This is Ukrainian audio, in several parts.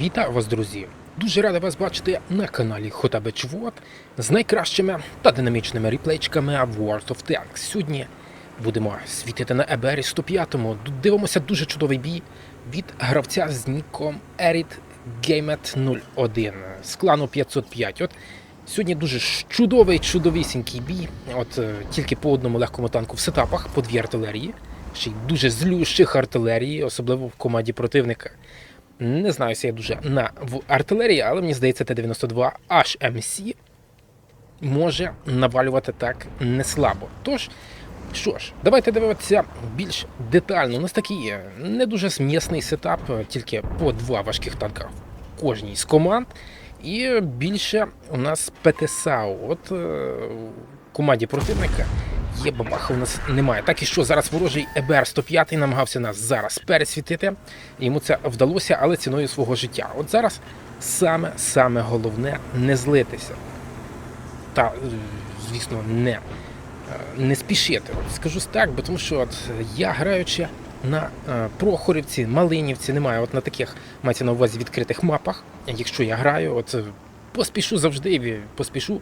Вітаю вас, друзі! Дуже радий вас бачити на каналі Хотабе Чвот з найкращими та динамічними реплейчиками World of Tanks. Сьогодні будемо світити на ЕБРі 105 Дивимося дуже чудовий бій від гравця з ніком Erit Gamet 01 з клану 505. От сьогодні дуже чудовий, чудовісінький бій. От е, тільки по одному легкому танку в сетапах, по дві артилерії. Ще й дуже злющих артилерії, особливо в команді противника. Не знаю, я дуже на в артилерії, але мені здається, Т-92 HMC може навалювати так не слабо. Тож, що ж, давайте дивитися більш детально. У нас такий е, не дуже м'ясний сетап, е, тільки по два важких танка в кожній з команд. І більше у нас ПТСАУ. От е, команді противника є бабаха, у нас немає. Так і що зараз ворожий ЕБР 105 намагався нас зараз пересвітити. Йому це вдалося, але ціною свого життя. От зараз саме саме головне не злитися. Та, е, звісно, не, е, не спішити. Скажу так, бо тому що от я граючи на е, Прохорівці, Малинівці, немає от на таких мається на увазі відкритих мапах. Якщо я граю, от поспішу завжди поспішу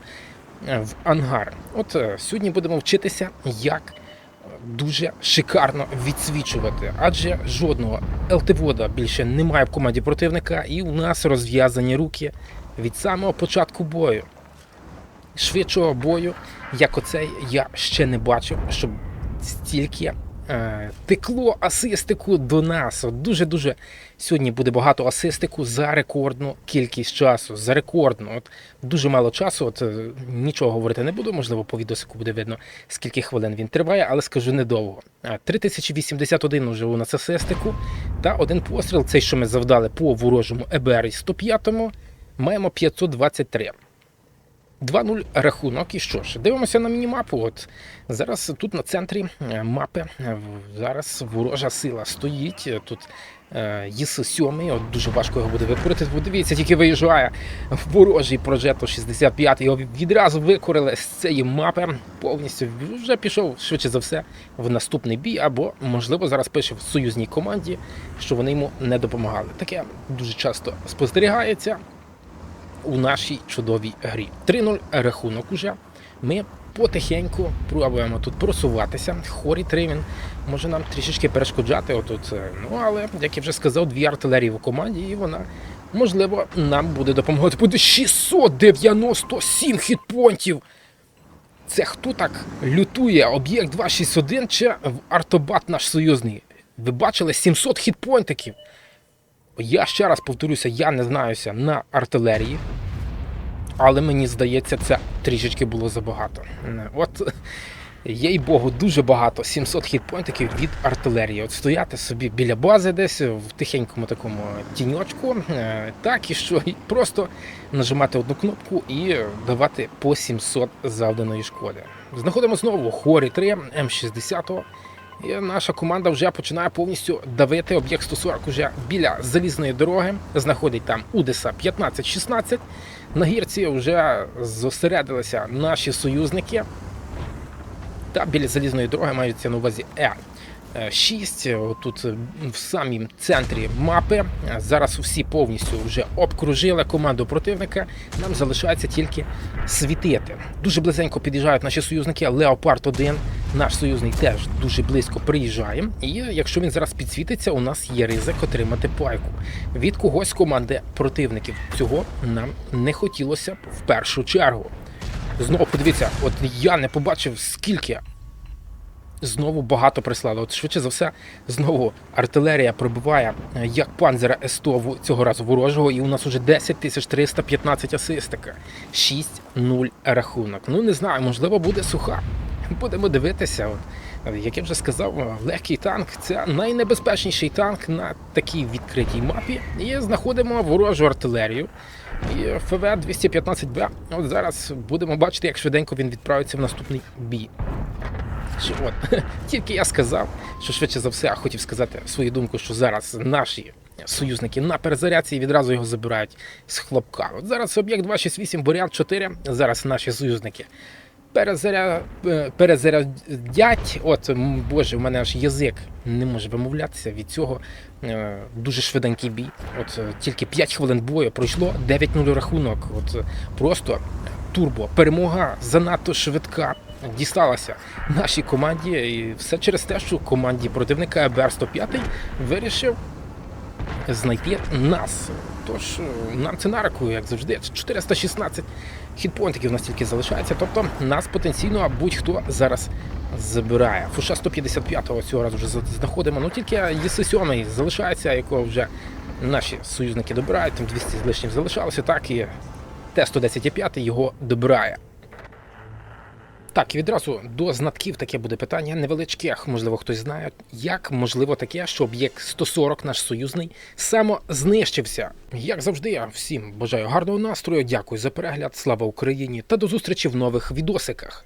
в ангар. От е, сьогодні будемо вчитися, як е, дуже шикарно відсвічувати, адже жодного ЛТВода більше немає в команді противника, і у нас розв'язані руки від самого початку бою. Швидшого бою, як оцей, я ще не бачив, щоб стільки е, текло асистику до нас. Дуже-дуже сьогодні буде багато асистику за рекордну кількість часу. За рекордну. От дуже мало часу. От е, нічого говорити не буду. Можливо, по відосику буде видно, скільки хвилин він триває, але скажу недовго. Е, 3081 вже у нас асистику. Та один постріл, цей, що ми завдали по ворожому ЕБР 105, маємо 523. 2-0 рахунок. І що ж, дивимося на мінімапу. От зараз тут на центрі е, мапи. е, Зараз ворожа сила стоїть. Е, Тут е, ЄС-7, от дуже важко його буде викорити. Подивіться, тільки виїжджає ворожий прожето 65. Його відразу викорили з цієї мапи. Повністю вже пішов швидше за все в наступний бій, або можливо зараз пише в союзній команді, що вони йому не допомагали. Таке дуже часто спостерігається у нашій чудовій грі. 3-0 рахунок уже. Ми потихеньку пробуємо тут просуватися. Хорі 3 він може нам трішечки перешкоджати. Отут. е, Ну але, як я вже сказав, дві артилерії в команді, і вона, можливо, нам буде допомагати. Буде 697 хітпонтів. Це хто так лютує? Об'єкт 261 чи артобат наш союзний? Ви бачили 700 хітпойнтиків. Я ще раз повторюся, я не знаюся на артилерії, але мені здається, це трішечки було забагато. От, їй Богу, дуже багато 700 хітпойнтиків від артилерії. От стояти собі біля бази десь в тихенькому такому тіньочку, е, так і що і просто нажимати одну кнопку і давати по 700 завданої шкоди. Знаходимо знову хорі 3 М60. І наша команда вже починає повністю давити. Об'єкт 140 уже біля залізної дороги. Знаходить там Удеса 15-16. На гірці вже зосередилися наші союзники. Та біля залізної дороги мається на увазі Е. 6 тут в самім центрі мапи. Зараз всі повністю вже обкружили команду противника. Нам залишається тільки світити. Дуже близенько під'їжджають наші союзники. Леопард 1 наш союзник теж дуже близько приїжджає. І якщо він зараз підсвітиться, у нас є ризик отримати пайку від когось команди противників. Цього нам не хотілося б в першу чергу. Знову подивіться, от я не побачив скільки. Знову багато прислали. От швидше за все, знову артилерія пробиває е, як панзера С100 цього разу ворожого, і у нас уже 10 315 асистика. 6-0 рахунок. Ну не знаю, можливо, буде суха. Будемо дивитися. От, е, як я вже сказав, е, легкий танк це найнебезпечніший танк на такій відкритій мапі. І знаходимо ворожу артилерію. І ФВ 215 б От зараз будемо бачити, як швиденько він відправиться в наступний бій. Що от, тільки я сказав, що швидше за все хотів сказати свою думку, що зараз наші союзники на перезарядці і відразу його забирають з хлопка. От зараз об'єкт 268, варіант 4. Зараз наші союзники перезаря... е, перезарядять. От, боже, у мене аж язик не може вимовлятися від цього. Е, Дуже швиденький бій. От е, тільки 5 хвилин бою пройшло 9-0 рахунок. От просто турбо. Перемога занадто швидка. Дісталася нашій команді, і все через те, що команді противника ЕБР 105 вирішив знайти нас. Тож е, нам це на руку, як завжди. 416 хітпонтиків у нас тільки залишається. Тобто нас потенційно будь-хто зараз забирає. Фуша 155-го цього разу вже знаходимо. Ну тільки ЄС-7 залишається, якого вже наші союзники добирають. Там 200 з лишнім залишалося, так і Т-110,5 його добирає. Так, і відразу до знатків таке буде питання невеличке. Можливо, хтось знає, як можливо таке, що об'єкт 140, наш союзний, самознищився. Як завжди, я всім бажаю гарного настрою. Дякую за перегляд. Слава Україні та до зустрічі в нових відосиках.